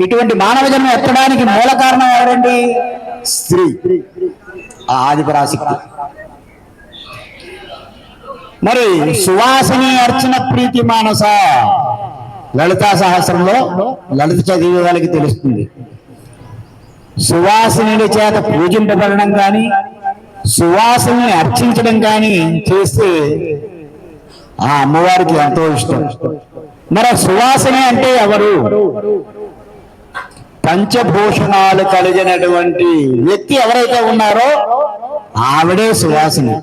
ఇటువంటి మానవ జన్మ ఎత్తడానికి మూల కారణం ఎవరండి? స్త్రీ. ఆ ఆదిపరాశక్తి. మరి సువాసిని అర్చన ప్రీతి మానస లలితా సహస్రంలో లలిత చదివే వాళ్ళకి తెలుస్తుంది. సువాసిని చేత పూజింపబడడం కానీ సువాసనని అర్చించడం కానీ చేస్తే ఆ అమ్మవారికి ఎంతో ఇష్టం. మరి సువాసన అంటే ఎవరు? పంచభూషణాలు కలిగినటువంటి వ్యక్తి ఎవరైతే ఉన్నారో ఆవిడే సువాసిని.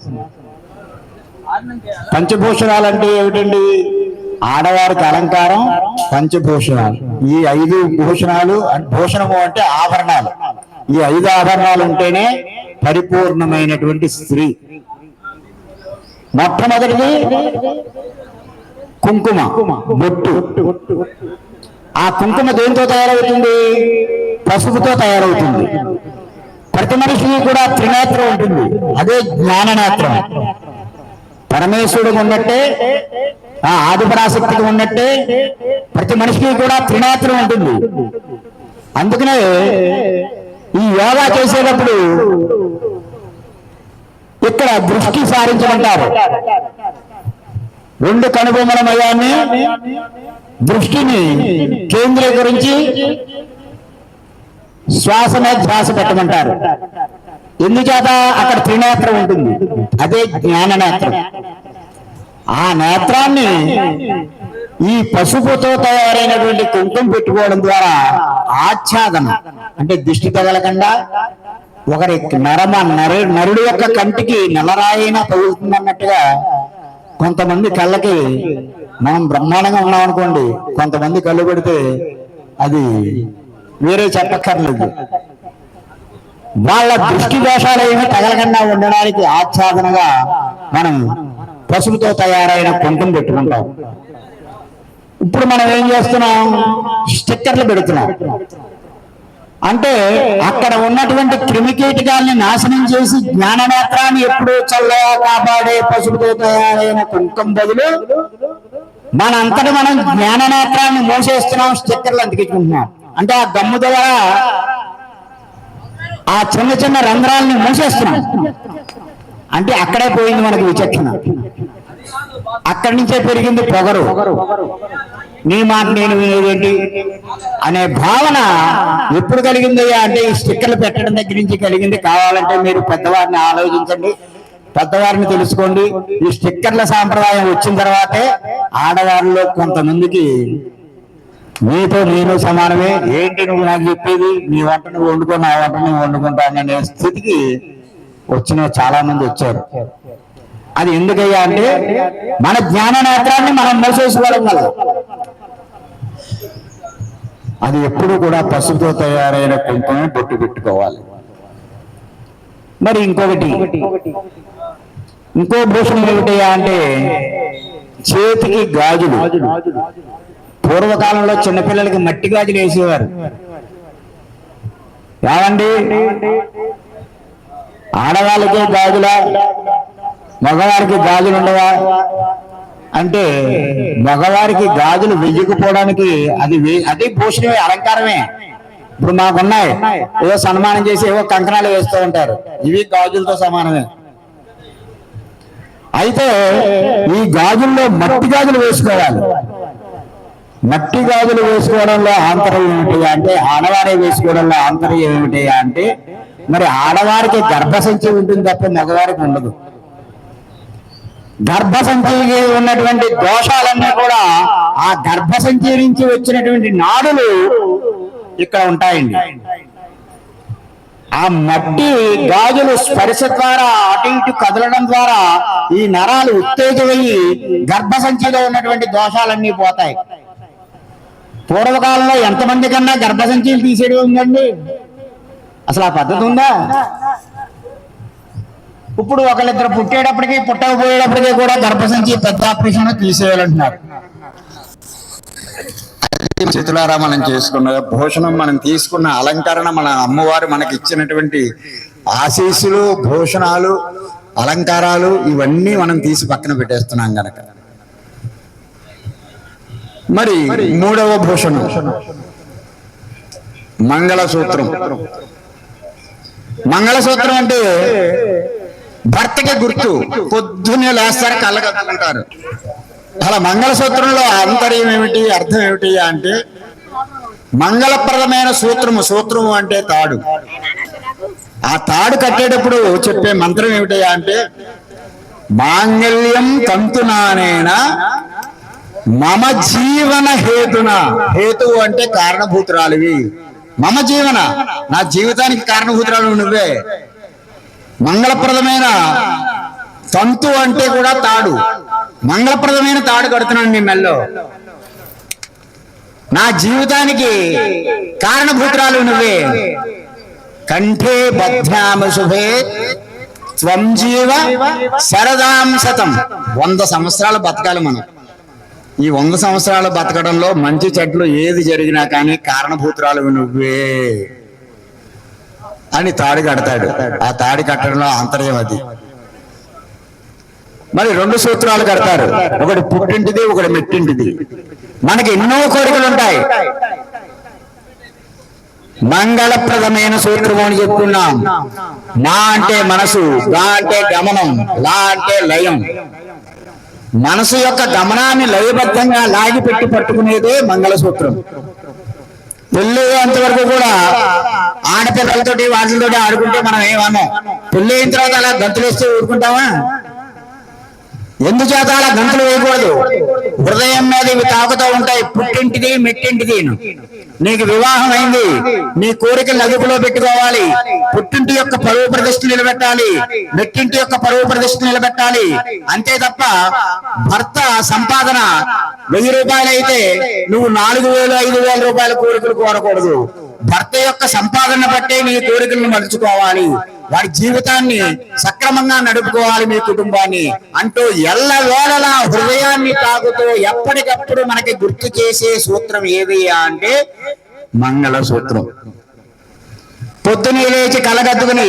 పంచభూషణాలు అంటే ఏమిటండి? ఆడవారికి అలంకారం పంచభూషణాలు. ఈ ఐదు భూషణాలు భూషణము అంటే ఆభరణాలు. ఈ ఐదు ఆభరణాలు ఉంటేనే పరిపూర్ణమైనటువంటి స్త్రీ. మొట్టమొదటిది కుంకుమ బొట్టు. ఆ కుంకుమ దేంతో తయారవుతుంది? పసుపుతో తయారవుతుంది. ప్రతి మనిషికి కూడా త్రినేత్రం ఉంటుంది. అదే జ్ఞాననేత్రం. పరమేశ్వరుడు ఉన్నట్టే ఆ ఆదిపరాశక్తికి ఉన్నట్టే ప్రతి మనిషికి కూడా త్రినేత్రం ఉంటుంది. అందుకనే ఈ యోగా చేసేటప్పుడు ఇక్కడ దృష్టి సారించమంటారు. రెండు కనుబొమ్మల మయాన్ని దృష్టిని కేంద్రీకరించి శ్వాస మీద ధ్యాస పెట్టమంటారు. ఎందుచేత అక్కడ త్రినేత్రం ఉంటుంది? అదే జ్ఞాన నేత్రం. ఆ నేత్రాన్ని ఈ పసుపుతో తయారైనటువంటి కుంకుమ పెట్టుకోవడం ద్వారా ఆచ్ఛాదన. అంటే దిష్టి తగలకుండా ఒకరి నరమ నరు నరుడు యొక్క కంటికి నల్లరాయినా తగులుతుంది అన్నట్టుగా కొంతమంది కళ్ళకి మనం బ్రహ్మాండంగా ఉన్నాం అనుకోండి కొంతమంది కళ్ళు పెడితే అది వేరే చెప్పక్కర్లేదు. వాళ్ళ దృష్టి దోషాలు ఏమి తగలకుండా ఉండడానికి ఆచ్ఛాదనగా మనం పసుపుతో తయారైన కుంకుమ పెట్టుకుంటాం. ఇప్పుడు మనం ఏం చేస్తున్నాం? స్టిక్కర్లు పెడుతున్నాం. అంటే అక్కడ ఉన్నటువంటి క్రిమికీటకాల్ని నాశనం చేసి జ్ఞాననేత్రాన్ని ఎప్పుడూ చల్లగా కాపాడే పసుపుతో తయారైన కుంకం బదులు మన అంతటి మనం జ్ఞాననేత్రాన్ని మోసేస్తున్నాం స్టిక్కర్లు అంతికించుకుంటున్నాం. అంటే ఆ గమ్ము ద్వారా ఆ చిన్న చిన్న రంధ్రాలని మూసేస్తున్నాం. అంటే అక్కడే పోయింది మనకి విచక్షణ. అక్కడి నుంచే పెరిగింది పొగరు. నీ మాట నేను వినేదేంటి? అనే భావన ఎప్పుడు కలిగిందయ్యా? అంటే ఈ స్టిక్కర్లు పెట్టడం దగ్గర నుంచి కలిగింది కావాలంటే మీరు పెద్దవారిని ఆలోచించండి. పెద్దవారిని తెలుసుకోండి. ఈ స్టిక్కర్ల సాంప్రదాయం వచ్చిన తర్వాతే ఆడవారిలో కొంతమందికి నీతో నేను సమానమే. ఏంటి నువ్వు నాకు చెప్పేది? నీ వంట నువ్వు వండుకో నా వంట నువ్వు వండుకుంటాననే స్థితికి వచ్చిన చాలా మంది వచ్చారు. అది ఎందుకయ్యా అంటే మన జ్ఞాన నేత్రాన్ని మనం మూసేసుకోవడం వల్ల అది ఎప్పుడు కూడా పసుపుతో తయారైన కుంకుమ బొట్టు పెట్టుకోవాలి. మరి ఇంకొకటి ఇంకో భూషణం ఏమిటయ్యా అంటే చేతికి గాజులు. పూర్వకాలంలో చిన్నపిల్లలకి మట్టి గాజులు వేసేవారు. ఏమండి? ఆడవాళ్ళకి గాజులా? మగవారికి గాజులు ఉండవా? అంటే మగవారికి గాజులు వెయ్యకపోవడానికి అది అది భూషణమే అలంకారమే. ఇప్పుడు మాకున్నాయి. ఏదో సన్మానం చేసి ఏవో కంకణాలు వేస్తూ ఉంటారు. ఇవి గాజులతో సమానమే. అయితే ఈ గాజుల్లో మట్టి గాజులు వేసుకోవాలి. మట్టి గాజులు వేసుకోవడంలో ఆంతరం ఏమిటి అంటే ఆడవారే వేసుకోవడంలో ఆంతరం ఏమిటి అంటే మరి ఆడవారికి గర్భసంచి ఉంటుంది తప్ప మగవారికి ఉండదు. గర్భసంచికి ఉన్నటువంటి దోషాలన్నీ కూడా ఆ గర్భసంచి నుంచి వచ్చినటువంటి నాడులు ఇక్కడ ఉంటాయండి. ఆ మట్టి గాజులు స్పర్శ ద్వారా అటు ఇటు కదలడం ద్వారా ఈ నరాలు ఉత్తేజమయ్యి గర్భసంచిలో ఉన్నటువంటి దోషాలన్నీ పోతాయి. పూర్వకాలంలో ఎంతమంది కన్నా గర్భసంచిలు తీసేయడం ఉందండి? అసలు ఆ పద్ధతి ఉందా? ఇప్పుడు ఒకళ్ళిద్దరు పుట్టేటప్పటికి పుట్టకపోయేటప్పటికీ కూడా గర్భసంచి పెద్ద ఆపరేషన్ తీసేయాలంటున్నారు. చేతులారా మనం చేసుకున్న భూషణం మనం తీసుకున్న అలంకరణ మన అమ్మవారు మనకి ఇచ్చినటువంటి ఆశీస్సులు భూషణాలు అలంకారాలు ఇవన్నీ మనం తీసి పక్కన పెట్టేస్తున్నాం గనక. మరి మూడవ భూషణం మంగళసూత్రం. మంగళసూత్రం అంటే భర్తకి గుర్తు పొద్దున్నే లేస్తారు కళ్ళకత్తుకుంటారు అలా మంగళసూత్రంలో ఆంతర్యం ఏమిటి అర్థం ఏమిటి అంటే మంగళప్రదమైన సూత్రము సూత్రము అంటే తాడు. ఆ తాడు కట్టేటప్పుడు చెప్పే మంత్రం ఏమిటయ్యా అంటే మాంగళ్యం తంతునానేన మమ జీవన హేతున. హేతువు అంటే కారణభూతురాలివి. మమ జీవన. నా జీవితానికి కారణభూతురాలు నువ్వే. మంగళప్రదమైన తంతు అంటే కూడా తాడు. మంగళప్రదమైన తాడు కడుతున్నాను మీ మెల్లో. నా జీవితానికి కారణభూతురాలు నువ్వే. కంఠే బధ్యామ శుభే. త్వం జీవ శరదాం శతం. వంద సంవత్సరాలు బతకాలి మనం. ఈ వంద సంవత్సరాలు బతకడంలో మంచి చెట్లు ఏది జరిగినా కానీ కారణభూతురాలు నువ్వే అని తాడి కడతాడు. ఆ తాడు కట్టడంలో అంతర్యం అది. మరి రెండు సూత్రాలు కడతారు. ఒకటి పుట్టింటిది ఒకటి మెట్టింటిది. మనకి ఎన్నో కోరికలు ఉంటాయి మంగళప్రదమైన సూత్రము అని చెప్తున్నాం నా అంటే మనసు గా అంటే గమనం లా అంటే లయం. మనసు యొక్క గమనాన్ని లయబద్ధంగా లాగి పెట్టి పట్టుకునేదే మంగళసూత్రం. పెళ్ళి అంతవరకు కూడా ఆడపిల్లలతోటి వాటితోటి ఆడుకుంటే మనం ఏమన్నాం పెళ్ళి అయిన తర్వాత అలా గంతులు వేస్తే ఊరుకుంటామా? ఎందుచేత అలా గంటలు వేయకూడదు. హృదయం మీద ఇవి తాకుతూ ఉంటాయి. పుట్టింటిది మెట్టింటిది నీకు వివాహం అయింది. నీ కోరికలు అదుపులో పెట్టుకోవాలి. పుట్టింటి యొక్క పరువు ప్రతిష్ట నిలబెట్టాలి. మెట్టింటి యొక్క పరువు ప్రతిష్ట నిలబెట్టాలి. అంతే తప్ప భర్త సంపాదన వెయ్యి రూపాయలు అయితే నువ్వు నాలుగు వేలు ఐదు వేల రూపాయల కోరికలు కోరకూడదు. భర్త యొక్క సంపాదన బట్టే నీ కోరికలను మలుచుకోవాలి. వాడి జీవితాన్ని సక్రమంగా నడుపుకోవాలి మీ కుటుంబాన్ని అంటూ ఎల్లవేళలా హృదయాన్ని తాగుతూ ఎప్పటికప్పుడు మనకి గుర్తు చేసే సూత్రం ఏది అంటే మంగళ సూత్రం. పొద్దునే లేచి కలగద్దుకుని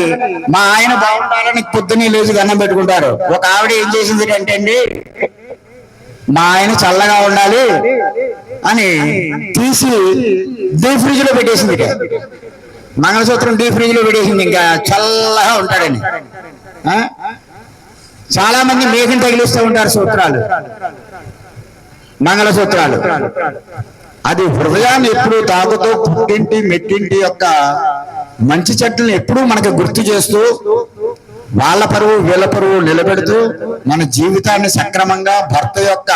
మా ఆయన బాగుండాలని పొద్దునే లేచి దండం పెట్టుకుంటారు. ఒక ఆవిడ ఏం చేసింది అంటే అండి మా ఆయన చల్లగా ఉండాలి అని తీసి డీ ఫ్రిడ్జ్లో పెట్టేసింది. మంగళసూత్రం డీ ఫ్రిడ్జ్లో ఇంకా చల్లగా ఉంటాడని. చాలా మంది మేఘం తగిలిస్తూ ఉంటారు సూత్రాలు. మంగళసూత్రాలు. అది హృదయాన్ని ఎప్పుడు తాగుతూ పుట్టింటి మెట్టింటి యొక్క మంచి చెట్లను ఎప్పుడూ మనకు గుర్తు చేస్తూ వాళ్ళ పరువు వీళ్ళ పరువు నిలబెడుతూ మన జీవితాన్ని సక్రమంగా భర్త యొక్క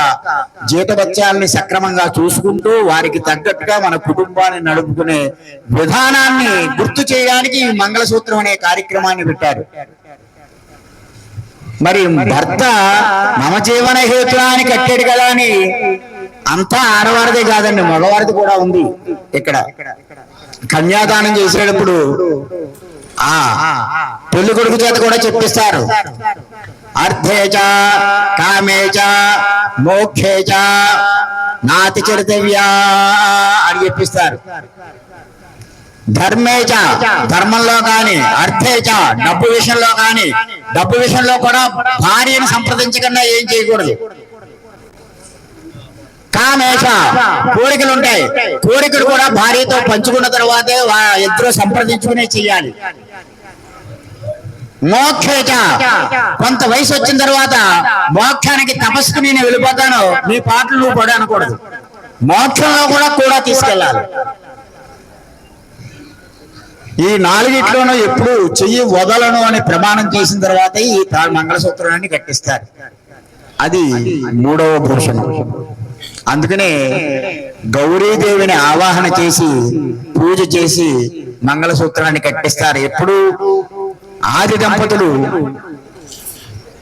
జీతభత్యాల్ని సక్రమంగా చూసుకుంటూ వారికి తగ్గట్టుగా మన కుటుంబాన్ని నడుపుకునే విధానాన్ని గుర్తు చేయడానికి ఈ మంగళసూత్రం అనే కార్యక్రమాన్ని పెట్టారు. మరి భర్త మమ జీవన హేతురాన్ని కట్టాడు కదా అని అంతా ఆడవారిదే కాదండి మగవారిది కూడా ఉంది ఇక్కడ. కన్యాదానం చేసేటప్పుడు పెళ్ళి కొడుకు చేత కూడా చెప్పిస్తారు. అర్థేచ కామేచ మోక్షేచ నాతి చరితవ్యా అని చెప్పిస్తారు. ధర్మేచ ధర్మంలో కాని అర్థేచ డబ్బు విషయంలో కాని డబ్బు విషయంలో కూడా భార్యను సంప్రదించకుండా ఏం చేయకూడదు. కామేష కోరికలు ఉంటాయి. కోరికలు కూడా భార్యతో పంచుకున్న తర్వాతే ఇద్దరు సంప్రదించుకునే చెయ్యాలి. మోక్షేచ కొంత వయసు వచ్చిన తర్వాత మోక్షానికి తపస్సుకు నేను వెళ్ళిపోతాను. నీ పాటలు నువ్వు పడు అనకూడదు. మోక్షంలో కూడా కూడా తీసుకెళ్ళాలి. ఈ నాలుగిట్లోనూ ఎప్పుడు చెయ్యి వదలను అని ప్రమాణం చేసిన తర్వాత ఈ మంగళసూత్రాన్ని కట్టిస్తారు. అది మూడవ భూషణం. అందుకనే గౌరీదేవిని ఆవాహన చేసి పూజ చేసి మంగళసూత్రాన్ని కట్టిస్తారు. ఎప్పుడు ఆది దంపతులు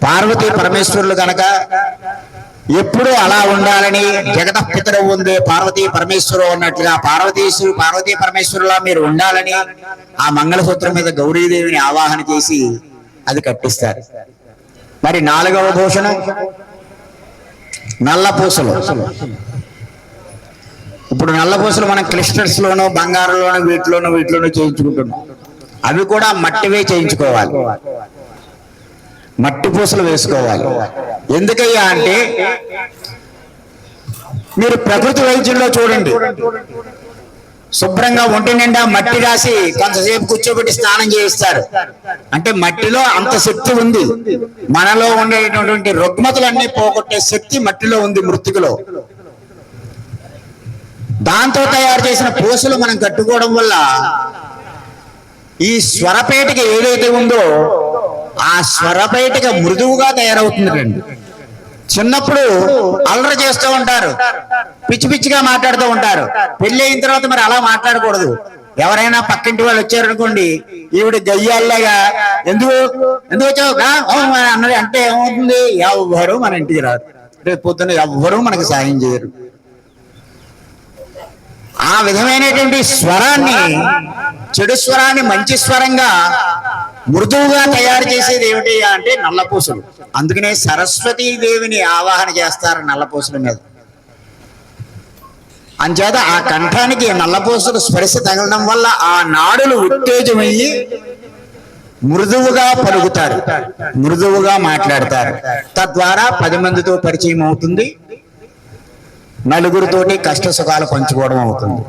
పార్వతీ పరమేశ్వరులు గనక ఎప్పుడూ అలా ఉండాలని జగత పితరు ఉంది పార్వతీ పరమేశ్వరు అన్నట్లుగా పార్వతీశ్వరు పార్వతీ పరమేశ్వరులా మీరు ఉండాలని ఆ మంగళసూత్రం మీద గౌరీదేవిని ఆవాహన చేసి అది కట్టిస్తారు. మరి నాలుగవ భూషణం నల్ల పూసలు ఇప్పుడు నల్ల పూసలు మనం క్లిస్టర్స్ లోను బంగారంలోను వీటిలోను వీటిలోనూ చేయించుకుంటున్నాం. అవి కూడా మట్టివే చేయించుకోవాలి. మట్టి పూసలు వేసుకోవాలి. ఎందుకయ్యా అంటే మీరు ప్రకృతి వైద్యంలో చూడండి. శుభ్రంగా ఒంటి నిండా మట్టి రాసి కొంతసేపు కూర్చోబెట్టి స్నానం చేయిస్తారు. అంటే మట్టిలో అంత శక్తి ఉంది. మనలో ఉండేటటువంటి రుగ్మతలన్నీ పోగొట్టే శక్తి మట్టిలో ఉంది మృతికలో. దాంతో తయారు చేసిన పూసలు మనం కట్టుకోవడం వల్ల ఈ స్వరపేటిక ఏదైతే ఉందో ఆ స్వరపేటిక మృదువుగా తయారవుతుందండి చిన్నప్పుడు అల్లరి చేస్తూ ఉంటారు. పిచ్చి పిచ్చిగా మాట్లాడుతూ ఉంటారు. పెళ్ళి అయిన తర్వాత మరి అలా మాట్లాడకూడదు. ఎవరైనా పక్కింటి వాళ్ళు వచ్చారనుకోండి ఈవిడ గయ్యాళ్ళగా ఎందుకు? ఎందుకు వచ్చావు? అన్నది అంటే ఏమవుతుంది? ఎవ్వరు మన ఇంటికి రాదు రేపు పొద్దున్న ఎవ్వరు మనకు సాయం చేయరు. ఆ విధమైనటువంటి స్వరాన్ని చెడు స్వరాన్ని మంచి స్వరంగా మృదువుగా తయారు చేసేది ఏమిటి అంటే నల్లపూసలు. అందుకనే సరస్వతీ దేవిని ఆవాహన చేస్తారు నల్లపూసల మీద. అంచేత ఆ కంఠానికి నల్లపూసలు స్పర్శ తగలడం వల్ల ఆ నాడులు ఉత్తేజమయ్యి మృదువుగా పలుకుతారు మృదువుగా మాట్లాడతారు. తద్వారా పది మందితో పరిచయం అవుతుంది నలుగురితోటి కష్ట సుఖాలు పంచుకోవడం అవుతుంది.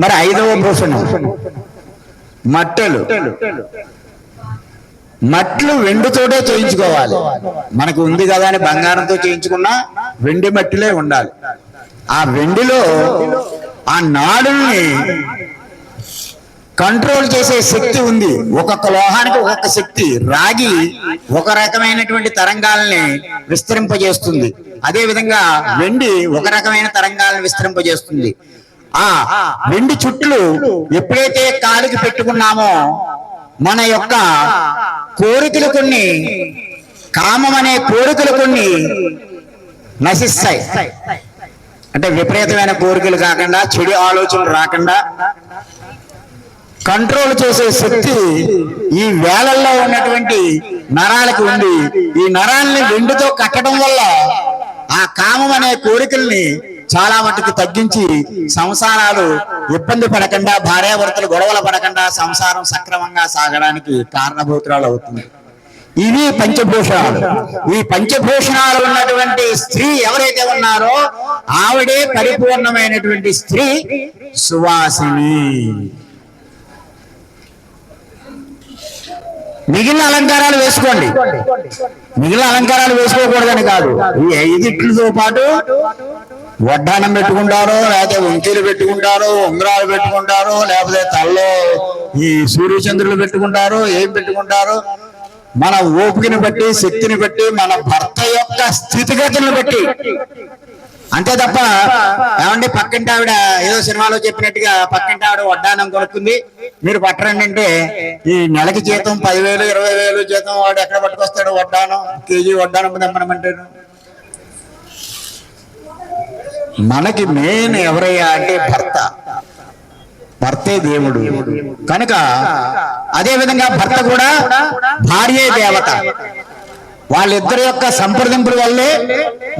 మరి ఐదవ భూషణం మట్టలు. మట్లు వెండితోటే చేయించుకోవాలి. మనకు ఉంది కదా అని బంగారంతో చేయించుకున్నా వెండి మట్టిలే ఉండాలి. ఆ వెండిలో ఆ నాడుల్ని కంట్రోల్ చేసే శక్తి ఉంది. ఒక్కొక్క లోహానికి ఒక్కొక్క శక్తి. రాగి ఒక రకమైనటువంటి తరంగాలని విస్తరింపజేస్తుంది. అదే విధంగా వెండి ఒక రకమైన తరంగాలను విస్తరింపజేస్తుంది. ఆ వెండి చుట్లు ఎప్పుడైతే కాలుకి పెట్టుకున్నామో మన యొక్క కోరికలు కొన్ని కామం అనే కోరికలు కొన్ని నశిస్తాయి. అంటే విపరీతమైన కోరికలు కాకుండా చెడు ఆలోచనలు రాకుండా కంట్రోల్ చేసే శక్తి ఈ వేలల్లో ఉన్నటువంటి నరాలకు ఉంది. ఈ నరాల్ని వెండితో కట్టడం వల్ల ఆ కామం అనే కోరికల్ని చాలా మటుకు తగ్గించి సంసారాలు ఇబ్బంది పడకుండా భార్యాభర్తలు గొడవలు పడకుండా సంసారం సక్రమంగా సాగడానికి కారణభూతురాలు అవుతుంది. ఇవి పంచభూషణాలు. ఈ పంచభూషణాలు ఉన్నటువంటి స్త్రీ ఎవరైతే ఉన్నారో ఆవిడే పరిపూర్ణమైనటువంటి స్త్రీ సువాసిని. మిగిలిన అలంకారాలు వేసుకోండి. మిగిలిన అలంకారాలు వేసుకోకూడదని కాదు. ఈ ఐదిట్లతో పాటు వడ్డానం పెట్టుకుంటారు లేకపోతే వంకీలు పెట్టుకుంటారు ఉంగరాలు పెట్టుకుంటారు లేకపోతే తల్లో ఈ సూర్యచంద్రులు పెట్టుకుంటారు ఏం పెట్టుకుంటారు మన ఓపికని బట్టి శక్తిని బట్టి మన భర్త యొక్క స్థితిగతులను బట్టి. అంతే తప్ప ఏమండి పక్కింటి ఆవిడ ఏదో సినిమాలో చెప్పినట్టుగా పక్కింటి ఆవిడ వడ్డానం కొనుక్కుంది. మీరు పట్టరండి అంటే ఈ నెలకి జీతం పదివేలు ఇరవై వేలు జీతం వాడు ఎక్కడ పట్టుకొస్తాడు? వడ్డానం కేజీ వడ్డానం తెమ్మనమంటాడు మనకి మెయిన్ ఎవరయ్యా అంటే భర్త. భర్తే దేవుడు. కనుక అదే విధంగా భర్త కూడా భార్యే దేవత. వాళ్ళిద్దరి యొక్క సంప్రదింపుల వల్లే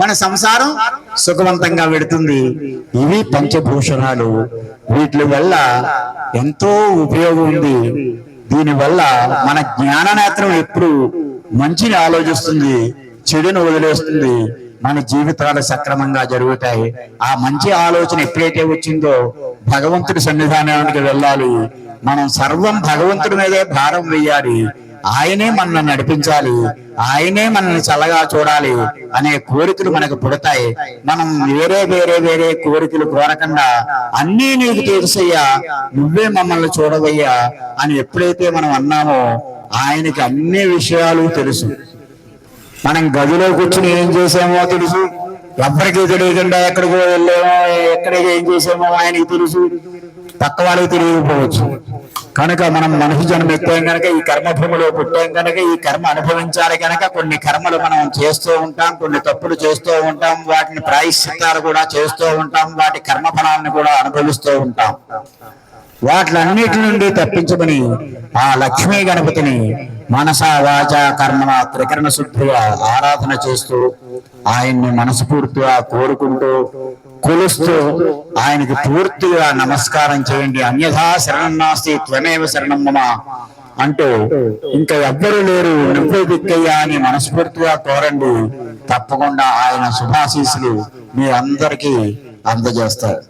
మన సంసారం సుఖవంతంగా పెడుతుంది ఇవి పంచభూషణాలు. వీటి వల్ల ఎంతో ఉపయోగం ఉంది. దీనివల్ల మన జ్ఞాన నేత్రం ఎప్పుడు మంచిని ఆలోచిస్తుంది చెడును వదిలేస్తుంది. మన జీవితాలు సక్రమంగా జరుగుతాయి. ఆ మంచి ఆలోచన ఎప్పుడైతే వచ్చిందో భగవంతుడి సన్నిధానానికి వెళ్ళాలి. మనం సర్వం భగవంతుడి మీదే భారం వేయాలి. ఆయనే మనల్ని నడిపించాలి. ఆయనే మనల్ని చల్లగా చూడాలి అనే కోరికలు మనకు పుడతాయి. మనం వేరే వేరే వేరే కోరికలు కోరకుండా అన్నీ నీకు తెలుసయ్యా నువ్వే మమ్మల్ని చూడవయ్యా అని ఎప్పుడైతే మనం అన్నామో ఆయనకి అన్ని విషయాలు తెలుసు. మనం గదిలో కూర్చుని ఏం చేసామో తెలుసు. ఎవరికి తెలియకుండా ఎక్కడికో వెళ్ళామో ఎక్కడికి ఏం చేసామో ఆయనకి తెలుసు. పక్క వాళ్ళకి తెలియకపోవచ్చు. కనుక మనం మనిషి జన్మ ఎత్తాం కనుక ఈ కర్మభూమిలో పుట్టాం కనుక ఈ కర్మ అనుభవించాలి కనుక కొన్ని కర్మలు మనం చేస్తూ ఉంటాం కొన్ని తప్పులు చేస్తూ ఉంటాం వాటిని ప్రాయశ్చిత్తాలు కూడా చేస్తూ ఉంటాం వాటి కర్మ ఫలాన్ని కూడా అనుభవిస్తూ ఉంటాం. వాటిలన్నిటి నుండి తప్పించమని ఆ లక్ష్మీ గణపతిని మనస వాచ కర్మణ త్రికరణ శుద్ధిగా ఆరాధన చేస్తూ ఆయన్ని మనస్ఫూర్తిగా కోరుకుంటూ కొలుస్తూ ఆయనకి పూర్తిగా నమస్కారం చేయండి. అన్యథా శరణం నాస్తి త్వమేవ శరణం మమ అంటూ ఇంకా ఎవ్వరు లేరు. నువ్వే దిక్కయ్యా అని మనస్ఫూర్తిగా కోరండి. తప్పకుండా ఆయన శుభాశీస్సులు మీ అందరికీ అందజేస్తారు.